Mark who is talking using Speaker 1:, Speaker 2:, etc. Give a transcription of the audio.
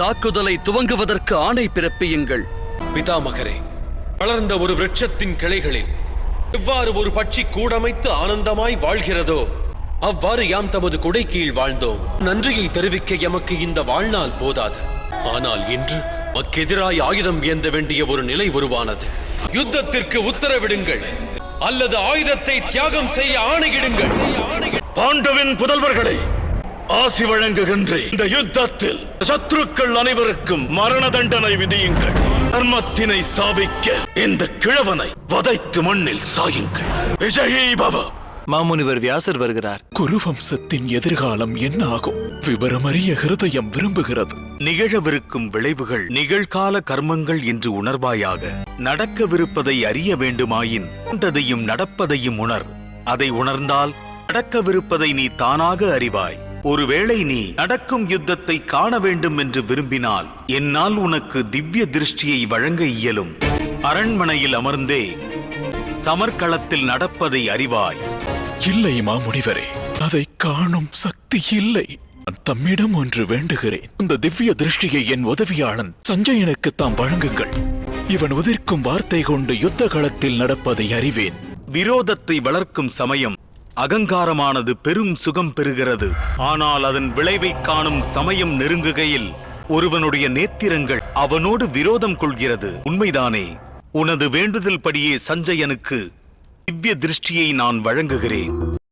Speaker 1: தாக்குதலை துவங்குவதற்கு ஆணை பிறப்பியுங்கள்.
Speaker 2: பிதாமகரே வளர்ந்த ஒரு விருட்சத்தின் கிளைகளில் எவ்வாறு ஒரு பட்சி கூடமைத்து ஆனந்தமாய் வாழ்கிறதோ அவ்வாறு யாம் தமது குடை கீழ் வாழ்ந்தோம். நன்றியை தெரிவிக்க எமக்கு இந்த வாழ்நாள் போதாது. ஆனால் இன்று மக்கெதிராய் ஆயுதம் ஏந்த வேண்டிய ஒரு நிலை உருவானது. யுத்தத்திற்கு உத்தரவிடுங்கள். அல்லது ஆயுதத்தை தியாகம் செய்ய ஆணையிடுங்கள்.
Speaker 3: பாண்டவின் புதல்வர்களே ஆசி வழங்குகின்றேன். இந்த யுத்தத்தில் சத்ருக்கள் அனைவருக்கும் மரண தண்டனை விதியுங்கள். தர்மத்தினை ஸ்தாபிக்க இந்த கிழவனை வதைத்து மண்ணில் சாயுங்கள். விஜயீ பவ.
Speaker 4: மாமுனிவர் வியாசர் வருகிறார்.
Speaker 5: குருவம்சத்தின் எதிர்காலம் என்ன ஆகும் விவரமறிய ஹிருதயம் விரும்புகிறது.
Speaker 6: நிகழவிருக்கும் விளைவுகள் நிகழ்கால கர்மங்கள் என்று உணர்வாயாக நடக்கவிருப்பதை அறிய வேண்டுமாயின் நடப்பதையும் உணர். அதை உணர்ந்தால் நடக்கவிருப்பதை நீ தானாக அறிவாய். ஒருவேளை நீ நடக்கும் யுத்தத்தை காண வேண்டும் என்று விரும்பினால் என்னால் உனக்கு திவ்ய திருஷ்டியை வழங்க இயலும். அரண்மனையில் அமர்ந்தே சமர்க்களத்தில் நடப்பதை அறிவாய்.
Speaker 5: இல்லை மாமுனிவரே அதை காணும் சக்தி இல்லை. தம்மிடம் ஒன்று வேண்டுகிறேன். அந்த திவ்ய திருஷ்டியை என் உதவியாளன் சஞ்சயனுக்கு தாம் வழங்குங்கள். இவன் உதிர்க்கும் வார்த்தை கொண்டு யுத்த களத்தில் நடப்பதை அறிவேன்.
Speaker 6: விரோதத்தை வளர்க்கும் சமயம் அகங்காரமானது பெரும் சுகம் பெறுகிறது. ஆனால் அதன் விளைவை காணும் சமயம் நெருங்குகையில் ஒருவனுடைய நேத்திரங்கள் அவனோடு விரோதம் கொள்கிறது. உண்மைதானே உனது வேண்டுதல் படியே சஞ்சயனுக்கு திவ்ய திருஷ்டியை நான் வழங்குகிறேன்.